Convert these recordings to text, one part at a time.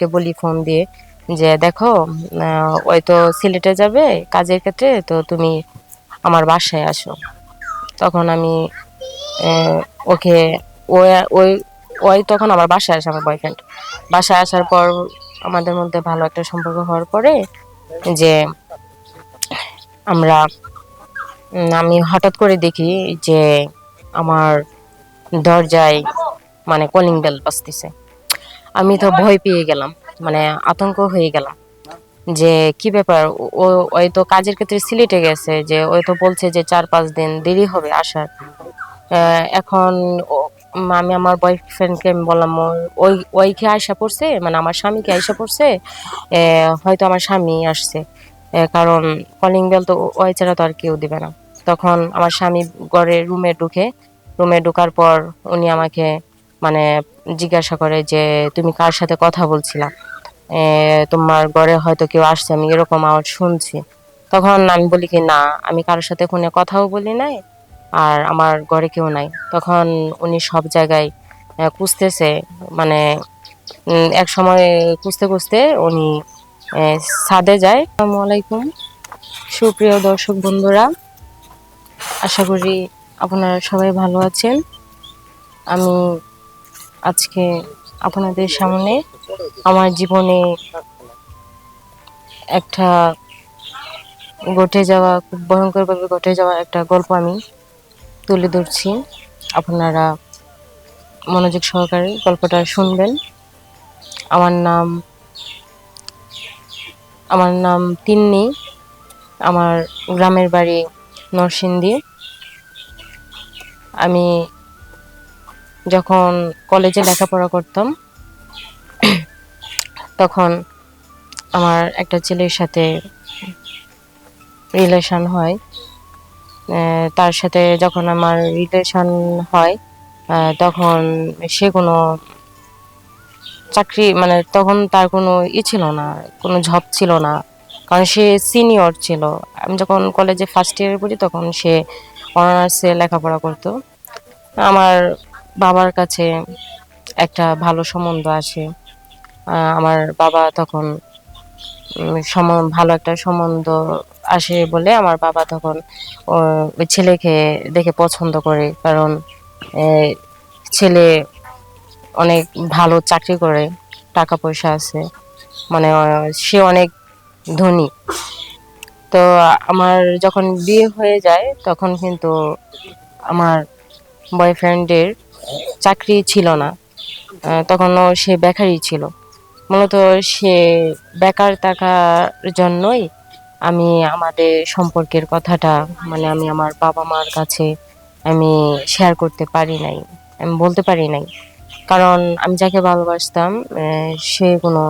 হাজবেন্ডকে বলি ফোন দিয়ে যে, দেখো ওই তো সিলেটে যাবে কাজের ক্ষেত্রে, তো তুমি আমার বাসায় আসো। তখন আমি ওকে ওই ওই তখন আমার বাসায় আসে, আমার বয়ফ্রেন্ড বাসায় আসার পর আমাদের মধ্যে ভালো একটা সম্পর্ক হওয়ার পরে যে, আমরা আমি হঠাৎ করে দেখি যে, আমার দরজায় মানে কলিং বেল বাজতেছে। আমি তো ভয় পেয়ে গেলাম মানে আতঙ্ক হয়ে গেলাম যে কি ব্যাপার? ও- ওই তো কাজের ক্ষেত্রে সিলেটে গেছে যে ওই তো বলছে যে চার পাঁচ দিন দেরি হবে আসার। এখন আমি আমার বয়ফ্রেন্ডকে আমি বললাম, ওই ওই কি আয়সা পড়ছে মানে আমার স্বামীকে আয়সা পড়ছে হয়তো আমার স্বামী আসছে। কারণ কলিং বেল তো ওই ছাড়া তো আর কেউ দিবে না। তখন আমার স্বামী ঘরে রুমে ঢুকে রুমে ঢোকার পর উনি আমাকে মানে জিজ্ঞাসা করে যে তুমি কার সাথে কথা বলছিলা? তোমার ঘরে হয়তো কেউ আসছে আমি এরকম আওয়াজ শুনছি। তখন আমি বলি কি না আমি কারোর সাথে ফোনে কথাও বলি নাই আর আমার ঘরে কেউ নাই। তখন উনি সব জায়গায় আহ, মানে এক সময় খুঁজতে খুঁজতে উনি ছাদে যায়। আসসালামু আলাইকুম। সুপ্রিয় দর্শক বন্ধুরা আশা করি আপনারা সবাই ভালো আছেন। আমি আজকে আপনাদের সামনে আমার জীবনে একটা ঘটে যাওয়া, খুব ভয়ঙ্করভাবে ঘটে যাওয়া একটা গল্প আমি তুলে ধরছি। আপনারা মনোযোগ সহকারে গল্পটা শুনবেন। আমার নাম আমার নাম তিন্নি। আমার গ্রামের বাড়ি নরসিংদী। আমি যখন কলেজে লেখাপড়া করতাম, তখন আমার একটা ছেলের সাথে রিলেশন হয়। তার সাথে যখন আমার রিলেশন হয় তখন সে কোনো চাকরি মানে তখন তার কোনো ই ছিল না, কোনো জব ছিল না। কারণ সে সিনিয়র ছিল। আমি যখন কলেজে ফার্স্ট ইয়ারে পড়ি, তখন সে অনার্সে লেখাপড়া করতো। আমার বাবার কাছে একটা ভালো সম্বন্ধ আসে। আমার বাবা তখন ভালো একটা সম্বন্ধ আসে বলে আমার বাবা তখন ওই ছেলেকে দেখে পছন্দ করে। কারণ ছেলে অনেক ভালো চাকরি করে, টাকা পয়সা আছে। মানে সে অনেক ধনী। তো, আমার যখন বিয়ে হয়ে যায়, তখন কিন্তু আমার বয়ফ্রেন্ডের চাকরি ছিল না। তখনও সে বেকারই ছিল। মূলত সে বেকার থাকার জন্যই আমি আমাদের সম্পর্কের কথাটা মানে আমি আমার বাবা মার কাছে আমি শেয়ার করতে পারি নাই, আমি বলতে পারি নাই। কারণ আমি যাকে ভালোবাসতাম সে কোনো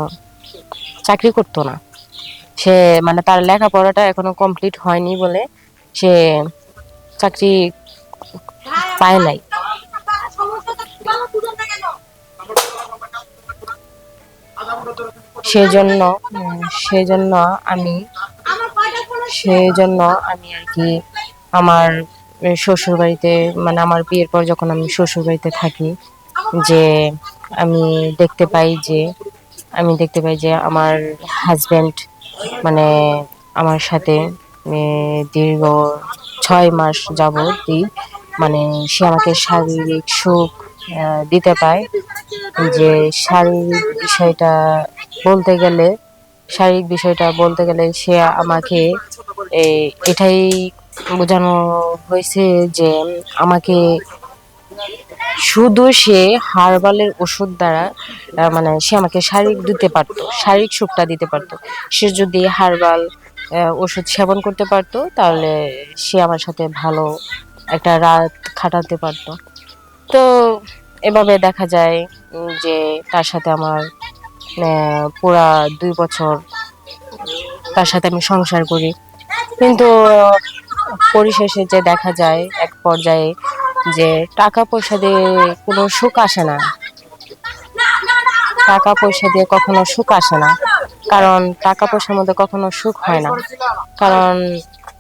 চাকরি করতো না। সে মানে তার লেখাপড়াটা এখনও কমপ্লিট হয়নি বলে সে চাকরি পায় নাই। সেজন্য সেজন্য আমি সেজন্য আমি আর কি আমার শ্বশুর বাড়িতে মানে আমার বিয়ের পর যখন আমি শ্বশুর বাড়িতে থাকি, যে আমি দেখতে পাই যে, আমি দেখতে পাই যে আমার হাজব্যান্ড মানে আমার সাথে দীর্ঘ ছয় মাস যাবতই মানে সে আমাকে শারীরিক সুখ দিতে পায়। যে শারীরিক বিষয়টা বলতে গেলে, শারীরিক বিষয়টা বলতে গেলে সে আমাকে এটাই বোঝানো হয়েছে যে আমাকে শুধু সে হার্বালের ওষুধ দ্বারা মানে সে আমাকে শারীরিক দিতে পারতো, শারীরিক সুখটা দিতে পারতো। সে যদি হার্বাল ওষুধ সেবন করতে পারতো, তাহলে সে আমার সাথে ভালো একটা রাত খাটাতে পারতো। তো এভাবে দেখা যায় যে তার সাথে আমার পুরা দুই বছর, তার সাথে আমি সংসার করি। কিন্তু, পরিশেষে যে দেখা যায় এক পর্যায়ে যে টাকা পয়সা দিয়ে কোনো সুখ আসে না। টাকা পয়সা দিয়ে কখনো সুখ আসে না। কারণ টাকা পয়সার মধ্যে কখনো সুখ হয় না। কারণ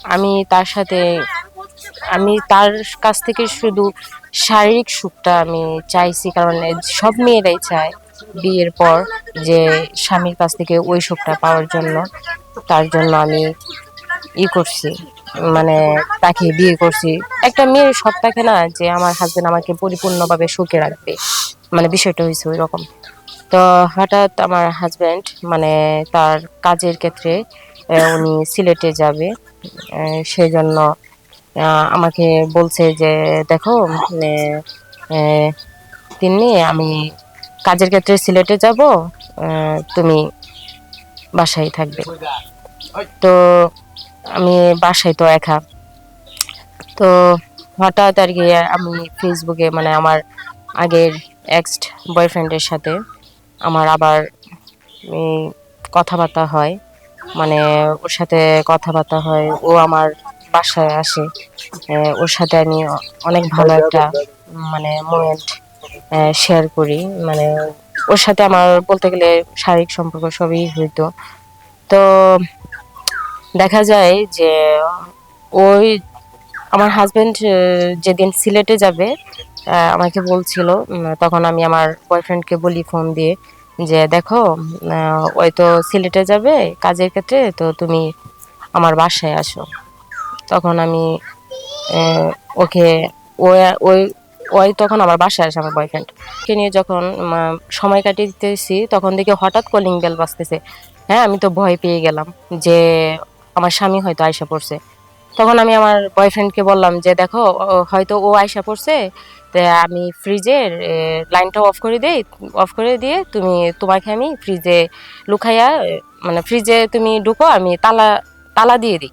আমি তার সাথে আমি তার কাছ থেকে শুধু শারীরিক সুখটা আমি চাইছি কারণ সব মেয়েরাই চায় বিয়ের পর যে স্বামীর কাছ থেকে ওই সুখটা পাওয়ার জন্য। তার জন্য আমি ই করছি মানে তাকে বিয়ে করছি। একটা মেয়ের সব থাকে না যে আমার হাজবেন্ড আমাকে পরিপূর্ণভাবে সুখে রাখবে মানে বিষয়টা হয়েছে ওই রকম তো হঠাৎ আমার হাজবেন্ড মানে তার কাজের ক্ষেত্রে উনি সিলেটে যাবে আহ, সেই জন্য আহ, আমাকে বলছে যে দেখো আহ, আমি কাজের ক্ষেত্রে সিলেটে যাব তুমি বাসায় থাকবে। তো আমি বাসায় তো একা। তো হঠাৎ আর কি আমি ফেসবুকে মানে আমার আগের এক্স বয়ফ্রেন্ডের সাথে আমার আবার কথাবার্তা হয়। মানে ওর সাথে কথাবার্তা হয় ও আমার বাসায় আসে ওর সাথে আমি অনেক ভালো একটা মানে মোমেন্ট শেয়ার করি। মানে ওর সাথে আমার বলতে গেলে শারীরিক সম্পর্ক সবই হইতো। তো দেখা যায় যে ওই আমার হাজবেন্ড যেদিন সিলেটে যাবে আমাকে বলছিল তখন আমি আমার বয়ফ্রেন্ডকে বলি ফোন দিয়ে যে দেখো ওই তো সিলেটে যাবে কাজের ক্ষেত্রে তো তুমি আমার বাসায় আসো। তখন আমি ওকে, ওই ওই তখন আমার বাসায় আসে আমার বয়ফ্রেন্ড কে নিয়ে যখন সময় কাটিয়ে দিতেছি, তখন দেখি হঠাৎ কলিং বেল বাজতেছে। হ্যাঁ আমি তো ভয় পেয়ে গেলাম যে আমার স্বামী হয়তো আয়সা পড়ছে। তখন আমি আমার বয়ফ্রেন্ডকে বললাম যে, দেখো হয়তো ও আয়সা পড়ছে, তা আমি ফ্রিজের লাইনটা অফ করে দেই অফ করে দিয়ে তুমি, তোমাকে আমি ফ্রিজে লুকাইয়া মানে ফ্রিজে তুমি ঢুকো, আমি তালা তালা দিয়ে দিই।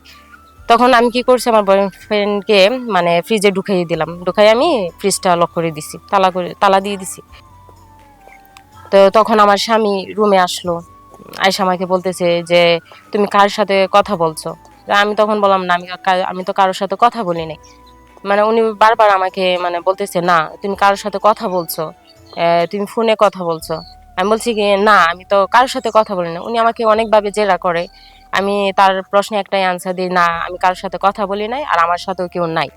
তখন আমি কি করছি, আমার বয়ফ্রেন্ডকে মানে ফ্রিজে ঢুকাই দিলাম। ঢুকাই আমি ফ্রিজটা লক করে দিছি, তালা করে, তালা দিয়ে দিছি। তো তখন আমার স্বামী রুমে আসলো। আয়সা আমাকে বলতেছে যে, তুমি কার সাথে কথা বলছো? আমি তখন বললাম, না, আমি আমি তো কারোর সাথে কথা বলি নাই। মানে উনি বারবার আমাকে মানে বলতেছে, না, তুমি কারোর সাথে কথা বলছো তুমি ফোনে কথা বলছো। আমি বলছি কি, না, আমি তো কারোর সাথে কথা বলি না উনি আমাকে অনেকভাবে জেরা করে। আমি তার প্রশ্নে একটাই আনসার দিই, না, আমি কারোর সাথে কথা বলি নাই আর আমার সাথেও কেউ নাই।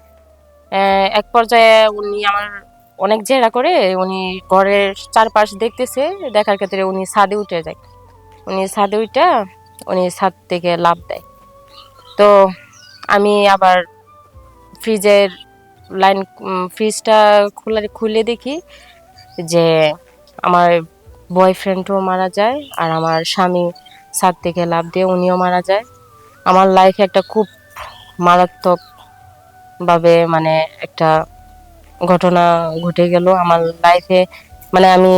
এক পর্যায়ে উনি আমার অনেক জেরা করে উনি ঘরের চারপাশ দেখতেছে, দেখার ক্ষেত্রে উনি ছাদে উঠে যায়। উনি ছাদে উঠে, উনি ছাদ থেকে লাভ দেয়। তো আমি আবার ফ্রিজের লাইন ফ্রিজটা খুলে খুলে দেখি যে আমার বয়ফ্রেন্ডও মারা যায় আর আমার স্বামী ছাদ থেকে লাভ দিয়ে উনিও মারা যায়। আমার লাইফে একটা খুব মারাত্মক ভাবে মানে একটা ঘটনা ঘটে গেল। আমার লাইফে মানে আমি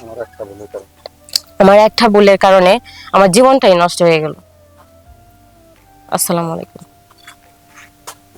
আমার একটা বলে আমার একটা ভুলের কারণে আমার জীবনটাই নষ্ট হয়ে গেল। আসসালামু আলাইকুম।